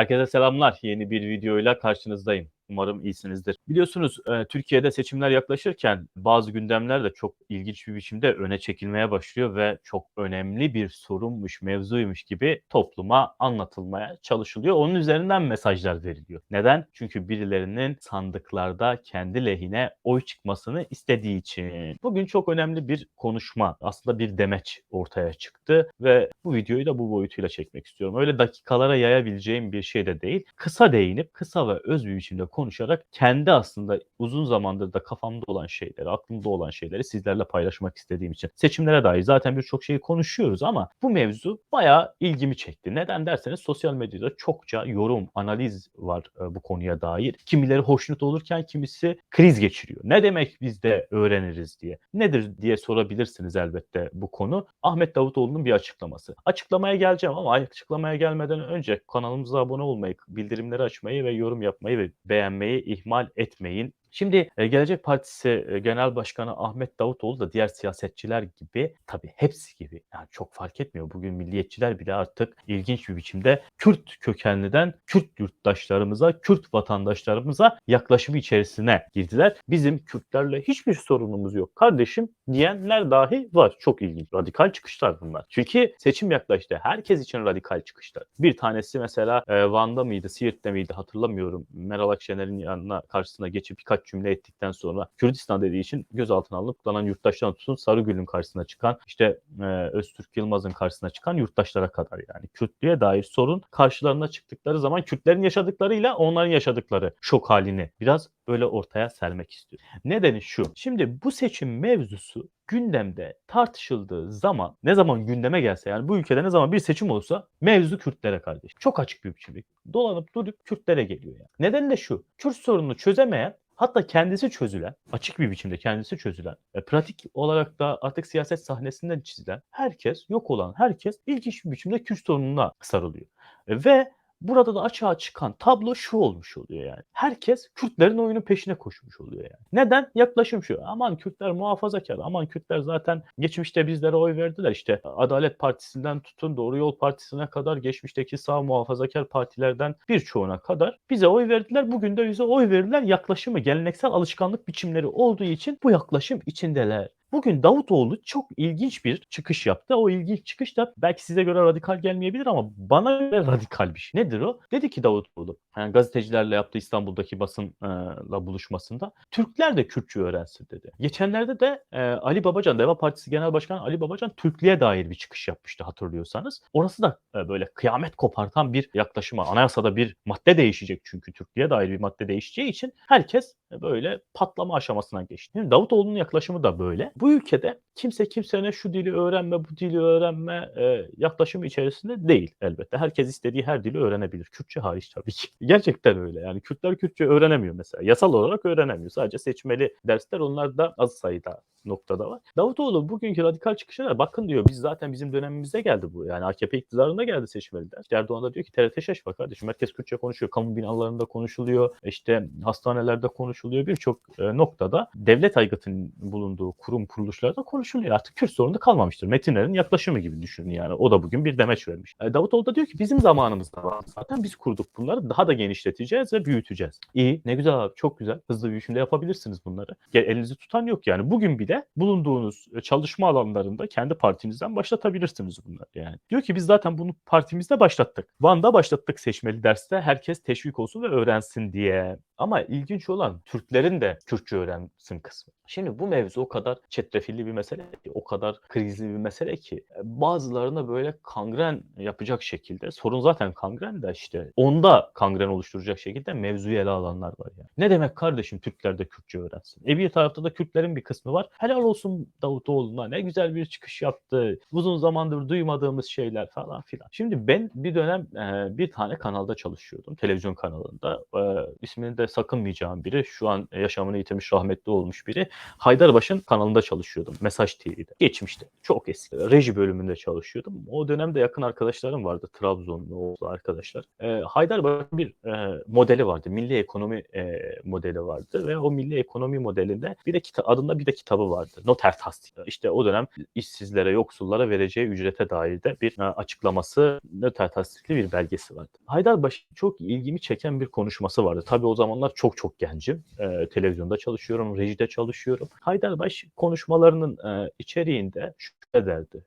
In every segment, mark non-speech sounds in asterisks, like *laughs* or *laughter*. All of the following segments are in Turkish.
Herkese selamlar. Yeni bir videoyla karşınızdayım. Umarım iyisinizdir. Biliyorsunuz e, Türkiye'de seçimler yaklaşırken bazı gündemler de çok ilginç bir biçimde öne çekilmeye başlıyor ve çok önemli bir sorunmuş, mevzuymuş gibi topluma anlatılmaya çalışılıyor. Onun üzerinden mesajlar veriliyor. Neden? Çünkü birilerinin sandıklarda kendi lehine oy çıkmasını istediği için. Bugün çok önemli bir konuşma, aslında bir demeç ortaya çıktı ve bu videoyu da bu boyutuyla çekmek istiyorum. Öyle dakikalara yayabileceğim bir şey de değil. Kısa değinip kısa ve öz bir biçimde konuşarak kendi aslında uzun zamandır da kafamda olan şeyleri, aklımda olan şeyleri sizlerle paylaşmak istediğim için. Seçimlere dair zaten birçok şeyi konuşuyoruz ama bu mevzu bayağı ilgimi çekti. Neden derseniz sosyal medyada çokça yorum, analiz var e, bu konuya dair. Kimileri hoşnut olurken kimisi kriz geçiriyor. Ne demek biz de öğreniriz diye. Nedir diye sorabilirsiniz elbette bu konu. Ahmet Davutoğlu'nun bir açıklaması. Açıklamaya geleceğim ama açıklamaya gelmeden önce kanalımıza abone olmayı, bildirimleri açmayı ve yorum yapmayı ve beğenmeyi ihmal etmeyin. Şimdi e, Gelecek Partisi e, Genel Başkanı Ahmet Davutoğlu da diğer siyasetçiler gibi tabii hepsi gibi yani çok fark etmiyor. Bugün milliyetçiler bile artık ilginç bir biçimde Kürt kökenliden Kürt yurttaşlarımıza, Kürt vatandaşlarımıza yaklaşımı içerisine girdiler. Bizim Kürtlerle hiçbir sorunumuz yok kardeşim diyenler dahi var. Çok ilginç. Radikal çıkışlar bunlar. Çünkü seçim yaklaştı. Herkes için radikal çıkışlar. Bir tanesi mesela e, Van'da mıydı, Siirt'te miydi hatırlamıyorum. Meral Akşener'in yanına karşısına geçip birkaç cümle ettikten sonra Kürdistan dediği için gözaltına alınıp tutulan yurttaştan tutun Sarıgül'ün karşısına çıkan işte e, Öztürk Yılmaz'ın karşısına çıkan yurttaşlara kadar yani Kürtlüğe dair sorun karşılarına çıktıkları zaman Kürtlerin yaşadıklarıyla onların yaşadıkları şok halini biraz böyle ortaya sermek istiyor. Nedeni şu. Şimdi bu seçim mevzusu gündemde tartışıldığı zaman ne zaman gündeme gelse yani bu ülkede ne zaman bir seçim olsa mevzu Kürtlere kardeş. Çok açık bir biçimde dolanıp durup Kürtlere geliyor yani. Nedeni de şu. Kürt sorununu çözemeyen hatta kendisi çözülen, açık bir biçimde kendisi çözülen, e, pratik olarak da artık siyaset sahnesinden çizilen herkes, yok olan herkes ilginç bir biçimde Kürt sorununa sarılıyor. E, ve Burada da açığa çıkan tablo şu olmuş oluyor yani. Herkes Kürtlerin oyunun peşine koşmuş oluyor yani. Neden? Yaklaşım şu. Aman Kürtler muhafazakar. Aman Kürtler zaten geçmişte bizlere oy verdiler. İşte Adalet Partisi'nden tutun Doğru Yol Partisi'ne kadar geçmişteki sağ muhafazakar partilerden birçoğuna kadar bize oy verdiler. Bugün de bize oy verirler. Yaklaşımı geleneksel alışkanlık biçimleri olduğu için bu yaklaşım içindeler. Bugün Davutoğlu çok ilginç bir çıkış yaptı. O ilginç çıkış da belki size göre radikal gelmeyebilir ama bana göre radikal bir şey. Nedir o? Dedi ki Davutoğlu, yani gazetecilerle yaptığı İstanbul'daki basınla buluşmasında Türkler de Kürtçe öğrensin dedi. Geçenlerde de e, Ali Babacan, Deva Partisi Genel Başkanı Ali Babacan Türklüğe dair bir çıkış yapmıştı hatırlıyorsanız. Orası da e, böyle kıyamet kopartan bir yaklaşıma. Anayasada bir madde değişecek çünkü Türklüğe dair bir madde değişeceği için herkes böyle patlama aşamasından geçti. Davutoğlu'nun yaklaşımı da böyle. Bu ülkede kimse kimsene şu dili öğrenme, bu dili öğrenme e, yaklaşımı içerisinde değil elbette. Herkes istediği her dili öğrenebilir. Kürtçe hariç tabii ki. *laughs* Gerçekten öyle. Yani Kürtler Kürtçe öğrenemiyor mesela. Yasal olarak öğrenemiyor. Sadece seçmeli dersler onlar da az sayıda noktada var. Davutoğlu bugünkü radikal çıkışına bakın diyor biz zaten bizim dönemimizde geldi bu. Yani AKP iktidarında geldi seçmeli ders. Erdoğan da diyor ki TRT şaşma kardeşim. Herkes Kürtçe konuşuyor. Kamu binalarında konuşuluyor. İşte hastanelerde konuşuluyor. Birçok e, noktada devlet aygıtının bulunduğu kurum kuruluşlarda konuşuluyor. Artık Kürt sorunu kalmamıştır. Metinlerin yaklaşımı gibi düşünün yani. O da bugün bir demeç vermiş. E, Davutoğlu da diyor ki bizim zamanımızda var. Zaten biz kurduk bunları. Daha da genişleteceğiz ve büyüteceğiz. İyi. Ne güzel abi. Çok güzel. Hızlı biçimde yapabilirsiniz bunları. Elinizi tutan yok yani. Bugün bile bulunduğunuz çalışma alanlarında kendi partinizden başlatabilirsiniz bunları yani. Diyor ki biz zaten bunu partimizde başlattık. Van'da başlattık seçmeli derste. Herkes teşvik olsun ve öğrensin diye. Ama ilginç olan Türklerin de Kürtçe öğrensin kısmı. Şimdi bu mevzu o kadar çetrefilli bir mesele ki, o kadar krizli bir mesele ki bazılarına böyle kangren yapacak şekilde, sorun zaten kangren de işte onda kangren oluşturacak şekilde mevzuyu ele alanlar var yani. Ne demek kardeşim Türkler de Kürtçe öğrensin? E bir tarafta da Kürtlerin bir kısmı var. Helal olsun Davutoğlu'na ne güzel bir çıkış yaptı. Uzun zamandır duymadığımız şeyler falan filan. Şimdi ben bir dönem e, bir tane kanalda çalışıyordum. Televizyon kanalında. E, ismini de sakınmayacağım biri. Şu an yaşamını yitirmiş rahmetli olmuş biri. Haydarbaş'ın kanalında çalışıyordum. Mesaj TV'de. Geçmişte. Çok eski. Reji bölümünde çalışıyordum. O dönemde yakın arkadaşlarım vardı. Trabzonlu oldu arkadaşlar. E, Haydarbaş'ın bir e, modeli vardı. Milli ekonomi e, modeli vardı ve o milli ekonomi modelinde bir de kita- adında bir de kitabı vardı. Noter tasdik. İşte o dönem işsizlere, yoksullara vereceği ücrete dair de bir e, açıklaması noter tasdikli bir belgesi vardı. Haydarbaş çok ilgimi çeken bir konuşması vardı. Tabii o zamanlar çok çok gencim. E, televizyonda çalışıyorum, rejide çalışıyorum. Haydarbaş konuşmalarının e, içeriğinde şöyle derdi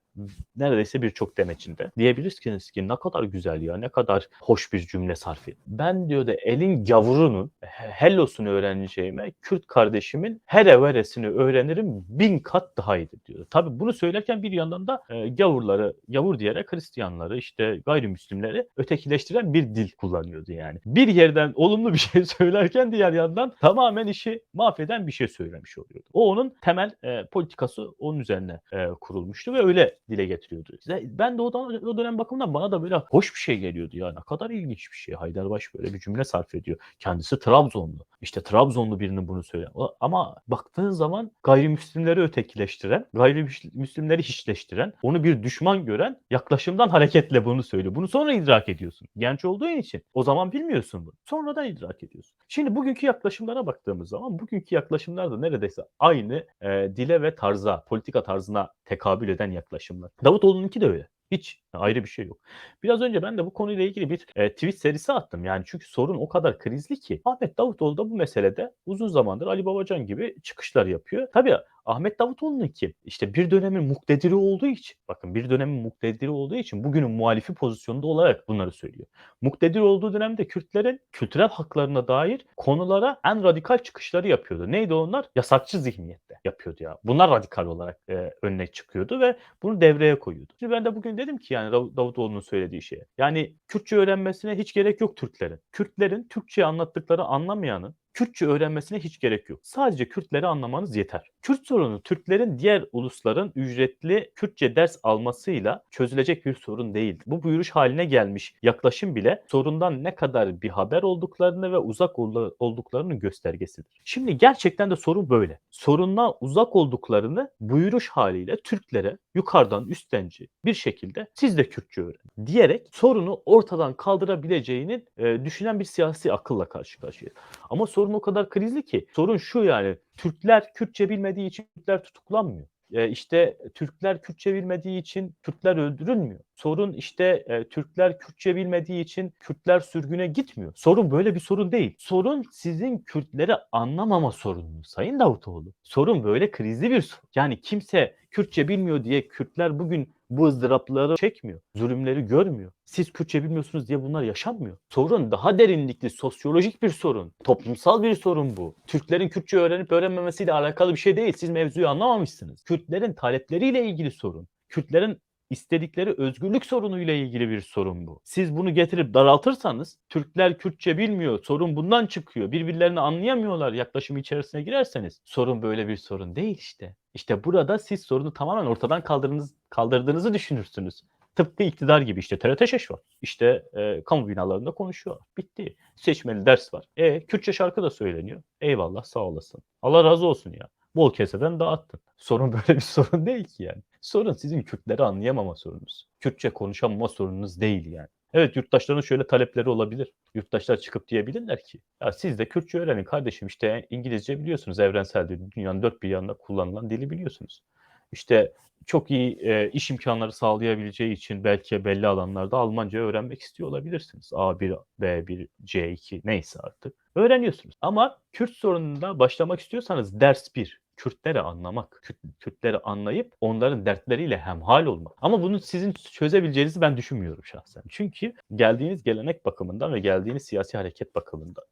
neredeyse birçok demeçinde. Diyebilirsiniz ki ne kadar güzel ya, ne kadar hoş bir cümle sarf et. Ben diyor da elin gavurunun hellosunu öğreneceğime Kürt kardeşimin here veresini öğrenirim bin kat daha iyidir diyor. Tabi bunu söylerken bir yandan da e, gavurları, gavur diyerek Hristiyanları işte gayrimüslimleri ötekileştiren bir dil kullanıyordu yani. Bir yerden olumlu bir şey *laughs* söylerken diğer yandan tamamen işi mahveden bir şey söylemiş oluyordu. O onun temel e, politikası onun üzerine e, kurulmuştu ve öyle dile getiriyordu. Ben de o, dönem, o dönem bakımından bana da böyle hoş bir şey geliyordu ya. Ne kadar ilginç bir şey. Haydarbaş böyle bir cümle sarf ediyor. Kendisi Trabzonlu. İşte Trabzonlu birinin bunu söylüyor. Ama baktığın zaman gayrimüslimleri ötekileştiren, gayrimüslimleri hiçleştiren, onu bir düşman gören yaklaşımdan hareketle bunu söylüyor. Bunu sonra idrak ediyorsun. Genç olduğun için. O zaman bilmiyorsun bunu. Sonradan idrak ediyorsun. Şimdi bugünkü yaklaşımlara baktığımız zaman bugünkü yaklaşımlar da neredeyse aynı e, dile ve tarza, politika tarzına tekabül eden yaklaşımlar. Davutoğlu'nunki de öyle. Hiç ayrı bir şey yok. Biraz önce ben de bu konuyla ilgili bir e, tweet serisi attım. Yani çünkü sorun o kadar krizli ki. Ahmet Davutoğlu da bu meselede uzun zamandır Ali Babacan gibi çıkışlar yapıyor. Tabii Ahmet Davutoğlu'nun ki işte bir dönemin muktediri olduğu için bakın bir dönemin muktediri olduğu için bugünün muhalifi pozisyonda olarak bunları söylüyor. Muktedir olduğu dönemde Kürtlerin kültürel haklarına dair konulara en radikal çıkışları yapıyordu. Neydi onlar? Yasakçı zihniyette yapıyordu ya. Bunlar radikal olarak e, önüne çıkıyordu ve bunu devreye koyuyordu. Şimdi ben de bugün dedim ki yani Davutoğlu'nun söylediği şeye. Yani Kürtçe öğrenmesine hiç gerek yok Türklerin. Kürtlerin Türkçe anlattıkları anlamayanın Kürtçe öğrenmesine hiç gerek yok. Sadece Kürtleri anlamanız yeter. Kürt sorunu Türklerin diğer ulusların ücretli Kürtçe ders almasıyla çözülecek bir sorun değil. Bu buyuruş haline gelmiş yaklaşım bile sorundan ne kadar bir haber olduklarını ve uzak olduklarının göstergesidir. Şimdi gerçekten de sorun böyle. Sorundan uzak olduklarını buyuruş haliyle Türklere yukarıdan üstenci bir şekilde siz de Kürtçe öğrenin diyerek sorunu ortadan kaldırabileceğini e, düşünen bir siyasi akılla karşı karşıya. Ama sorun o kadar krizli ki sorun şu yani Türkler Kürtçe bilmediği için Türkler tutuklanmıyor. E, işte Türkler Kürtçe bilmediği için Kürtler öldürülmüyor. Sorun işte e, Türkler Kürtçe bilmediği için Kürtler sürgüne gitmiyor. Sorun böyle bir sorun değil. Sorun sizin Kürtleri anlamama sorununuz Sayın Davutoğlu. Sorun böyle krizli bir sorun. Yani kimse Kürtçe bilmiyor diye Kürtler bugün bu ızdırapları çekmiyor. Zulümleri görmüyor. Siz Kürtçe bilmiyorsunuz diye bunlar yaşanmıyor. Sorun daha derinlikli, sosyolojik bir sorun. Toplumsal bir sorun bu. Türklerin Kürtçe öğrenip öğrenmemesiyle alakalı bir şey değil. Siz mevzuyu anlamamışsınız. Kürtlerin talepleriyle ilgili sorun. Kürtlerin istedikleri özgürlük sorunuyla ilgili bir sorun bu. Siz bunu getirip daraltırsanız Türkler Kürtçe bilmiyor, sorun bundan çıkıyor, birbirlerini anlayamıyorlar yaklaşımı içerisine girerseniz sorun böyle bir sorun değil işte. İşte burada siz sorunu tamamen ortadan kaldırdığınız, kaldırdığınızı düşünürsünüz. Tıpkı iktidar gibi işte TRT şeş var. İşte e, kamu binalarında konuşuyor. Bitti. Seçmeli ders var. E Kürtçe şarkı da söyleniyor. Eyvallah sağ olasın. Allah razı olsun ya. Bol keseden dağıttın. Sorun *laughs* böyle bir sorun değil ki yani. Sorun sizin Kürtleri anlayamama sorunuz. Kürtçe konuşamama sorununuz değil yani. Evet yurttaşların şöyle talepleri olabilir. Yurttaşlar çıkıp diyebilirler ki ya siz de Kürtçe öğrenin kardeşim işte İngilizce biliyorsunuz evrensel dil. Dünyanın dört bir yanında kullanılan dili biliyorsunuz. İşte çok iyi e, iş imkanları sağlayabileceği için belki belli alanlarda Almanca öğrenmek istiyor olabilirsiniz. A1, B1, C2 neyse artık. Öğreniyorsunuz. Ama Kürt sorununda başlamak istiyorsanız ders 1. Kürtleri anlamak, Kürt, Kürtleri anlayıp onların dertleriyle hemhal olmak. Ama bunu sizin çözebileceğinizi ben düşünmüyorum şahsen. Çünkü geldiğiniz gelenek bakımından ve geldiğiniz siyasi hareket bakımından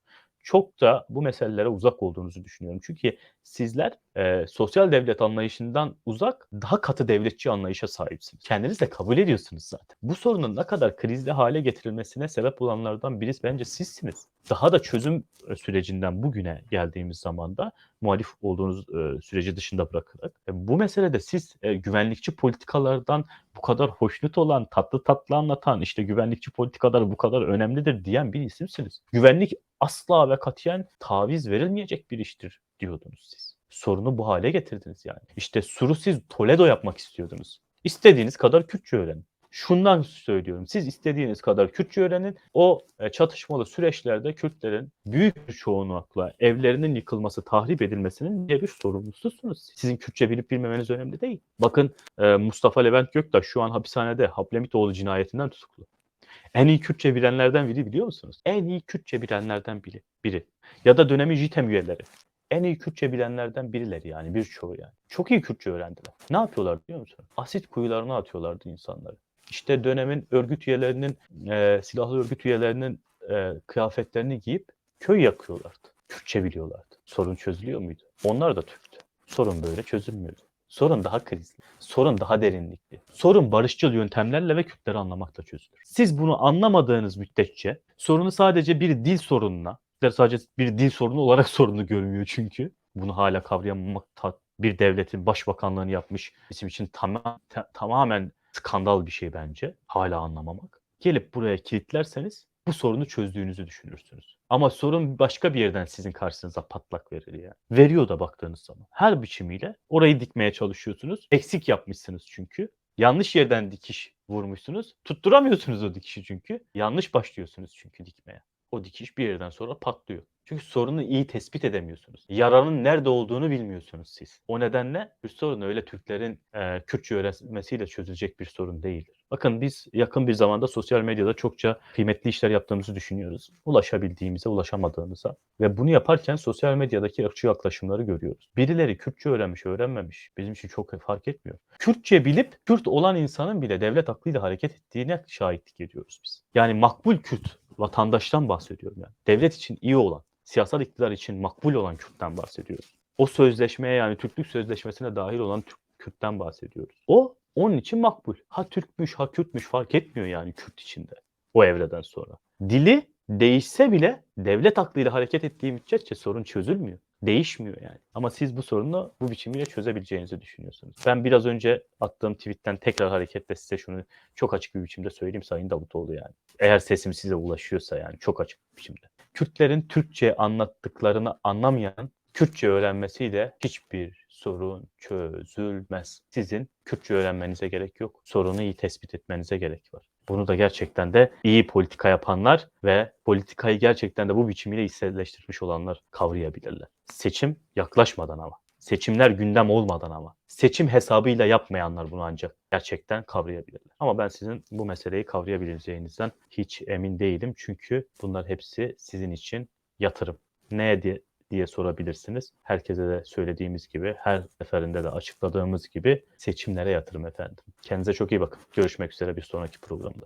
çok da bu meselelere uzak olduğunuzu düşünüyorum. Çünkü sizler e, sosyal devlet anlayışından uzak, daha katı devletçi anlayışa sahipsiniz. Kendiniz de kabul ediyorsunuz zaten. Bu sorunun ne kadar krizli hale getirilmesine sebep olanlardan birisi bence sizsiniz. Daha da çözüm sürecinden bugüne geldiğimiz zaman da muhalif olduğunuz e, süreci dışında bırakarak e, bu meselede siz e, güvenlikçi politikalardan bu kadar hoşnut olan, tatlı tatlı anlatan, işte güvenlikçi politikalar bu kadar önemlidir diyen bir isimsiniz. Güvenlik asla ve katiyen taviz verilmeyecek bir iştir diyordunuz siz. Sorunu bu hale getirdiniz yani. İşte Sur'u siz Toledo yapmak istiyordunuz. İstediğiniz kadar Kürtçe öğrenin. Şundan söylüyorum. Siz istediğiniz kadar Kürtçe öğrenin. O e, çatışmalı süreçlerde Kürtlerin büyük bir çoğunlukla evlerinin yıkılması, tahrip edilmesinin diye bir sorumlususunuz. Sizin Kürtçe bilip bilmemeniz önemli değil. Bakın e, Mustafa Levent Göktaş şu an hapishanede Hablemitoğlu cinayetinden tutuklu. En iyi Kürtçe bilenlerden biri biliyor musunuz? En iyi Kürtçe bilenlerden biri. biri. Ya da dönemin JITEM üyeleri. En iyi Kürtçe bilenlerden birileri yani birçoğu yani. Çok iyi Kürtçe öğrendiler. Ne yapıyorlar biliyor musun? Asit kuyularına atıyorlardı insanları. İşte dönemin örgüt üyelerinin, e, silahlı örgüt üyelerinin e, kıyafetlerini giyip köy yakıyorlardı. Kürtçe biliyorlardı. Sorun çözülüyor muydu? Onlar da Türktü. Sorun böyle çözülmüyordu. Sorun daha krizli. Sorun daha derinlikli. Sorun barışçıl yöntemlerle ve Kürtleri anlamakla çözülür. Siz bunu anlamadığınız müddetçe sorunu sadece bir dil sorununa, Kürtler sadece bir dil sorunu olarak *laughs* sorunu görmüyor çünkü. Bunu hala kavrayamamak bir devletin başbakanlığını yapmış bizim için tamam, ta- tamamen skandal bir şey bence. Hala anlamamak. Gelip buraya kilitlerseniz bu sorunu çözdüğünüzü düşünürsünüz. Ama sorun başka bir yerden sizin karşınıza patlak verir yani. Veriyor da baktığınız zaman. Her biçimiyle orayı dikmeye çalışıyorsunuz. Eksik yapmışsınız çünkü. Yanlış yerden dikiş vurmuşsunuz. Tutturamıyorsunuz o dikişi çünkü. Yanlış başlıyorsunuz çünkü dikmeye. O dikiş bir yerden sonra patlıyor. Çünkü sorunu iyi tespit edemiyorsunuz. Yaranın nerede olduğunu bilmiyorsunuz siz. O nedenle bir sorun öyle Türklerin e, Kürtçe öğrenmesiyle çözülecek bir sorun değildir. Bakın biz yakın bir zamanda sosyal medyada çokça kıymetli işler yaptığımızı düşünüyoruz. Ulaşabildiğimize, ulaşamadığımıza ve bunu yaparken sosyal medyadaki ırkçı yaklaşımları görüyoruz. Birileri Kürtçe öğrenmiş, öğrenmemiş. Bizim için çok fark etmiyor. Kürtçe bilip Kürt olan insanın bile devlet aklıyla hareket ettiğine şahitlik ediyoruz biz. Yani makbul Kürt vatandaştan bahsediyorum yani. Devlet için iyi olan, siyasal iktidar için makbul olan Kürt'ten bahsediyoruz. O sözleşmeye yani Türklük Sözleşmesi'ne dahil olan Türk, Kürt'ten bahsediyoruz. O onun için makbul. Ha Türkmüş, ha Kürtmüş fark etmiyor yani Kürt içinde o evreden sonra. Dili değişse bile devlet aklıyla hareket ettiği müddetçe sorun çözülmüyor. Değişmiyor yani. Ama siz bu sorunu bu biçimiyle çözebileceğinizi düşünüyorsunuz. Ben biraz önce attığım tweetten tekrar hareketle size şunu çok açık bir biçimde söyleyeyim Sayın Davutoğlu yani. Eğer sesim size ulaşıyorsa yani çok açık bir biçimde. Kürtlerin Türkçe anlattıklarını anlamayan Kürtçe öğrenmesiyle hiçbir sorun çözülmez. Sizin Kürtçe öğrenmenize gerek yok. Sorunu iyi tespit etmenize gerek var. Bunu da gerçekten de iyi politika yapanlar ve politikayı gerçekten de bu biçimiyle içselleştirmiş olanlar kavrayabilirler. Seçim yaklaşmadan ama. Seçimler gündem olmadan ama. Seçim hesabıyla yapmayanlar bunu ancak gerçekten kavrayabilirler. Ama ben sizin bu meseleyi kavrayabileceğinizden hiç emin değilim. Çünkü bunlar hepsi sizin için yatırım. Neye diye sorabilirsiniz. Herkese de söylediğimiz gibi, her seferinde de açıkladığımız gibi seçimlere yatırım efendim. Kendinize çok iyi bakın. Görüşmek üzere bir sonraki programda.